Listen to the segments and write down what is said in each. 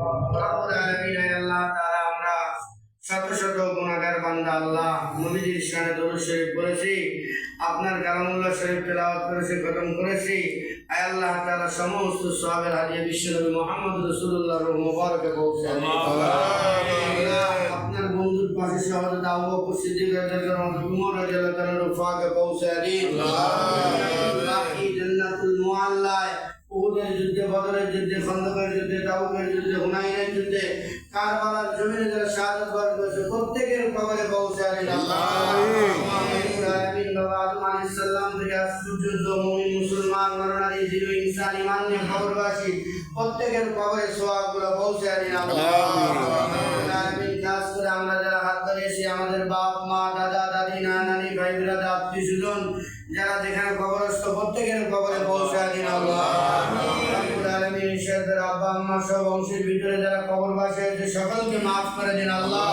রব্বুল আলামিন হে আল্লাহ তাআলা আমরা শত শত গুনাহগার বান্দা আল্লাহ নবীজির শানে দরুদ শরীফ পড়েছি আপনার কালামুল্লাহ শরীফ তেলাওয়াত করেছি খতম করেছি। আয় আল্লাহ তাআলা সমস্ত সওয়াবের হাদিয়া বিশ্বনবী মুহাম্মদ রাসূলুল্লাহর রূহ মুবারকে পৌঁছে আপনার বন্ধুর পাশে সিদ্দিক রাদিয়াল্লাহু আনহু উমর রাদিয়াল্লাহু পৌঁছে দিন। আল্লাহ উহুদের যুদ্ধে বদরের যুদ্ধে খন্দকের যুদ্ধে তাবুকের যুদ্ধে হুনাইনের যুদ্ধে কারবালার জমিনে যারা শাহাদাত বরণ করেছে প্রত্যেকের কবরে পৌঁছে দিন আল্লাহ। আমিন। বাবা আদম আলাইহিস সালাম থেকে আজ পর্যন্ত মুমিন মুসলমান নরনারী জিরো ইনসান ইমান নিয়ে খবরবাসী প্রত্যেকের কবরে সোয়াবগুলো পৌঁছে দিন খাস করে আমরা যারা হাত বাড়িয়েছি আমাদের বাপ মা দাদা দাদি নানা নানি ভাই বিরাদা আত্মীয় যারা যেখানে কবরস্থ প্রত্যেকের কবরে পৌঁছে দিন আল্লাহ। আলামিন ঈশ্বরের আব্বা আম্মা সব বংশের ভিতরে যারা কবরবাসী হয়েছে সকলকে মাফ করে দিন আল্লাহ।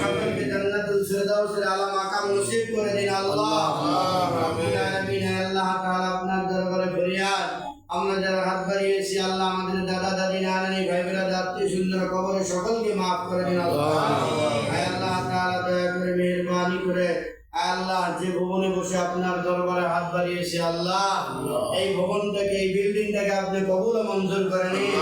সকলকে জান্নাতুল ফিরদাউসের আলা মাকাম নসিব করে দিন আল্লাহ। হে আল্লাহ তাআলা আপনার দরবারে ফরিয়াদ। আমরা যারা হাত বাড়িয়েছি, আল্লাহ আমাদের দাদা দাদি নানানি ভাই বিরাদ আত্মীয় সুন্দর কবরে সকলকে মাফ করে দিন আল্লাহ। আল্লাহ মেহেরবানি করে আল্লাহ যে ভবনে বসে আপনার দরবারে হাত বাড়িয়েছে আল্লাহ এই ভবনটাকে এই বিল্ডিংটাকে আপনি কবুল মঞ্জুর করে নিন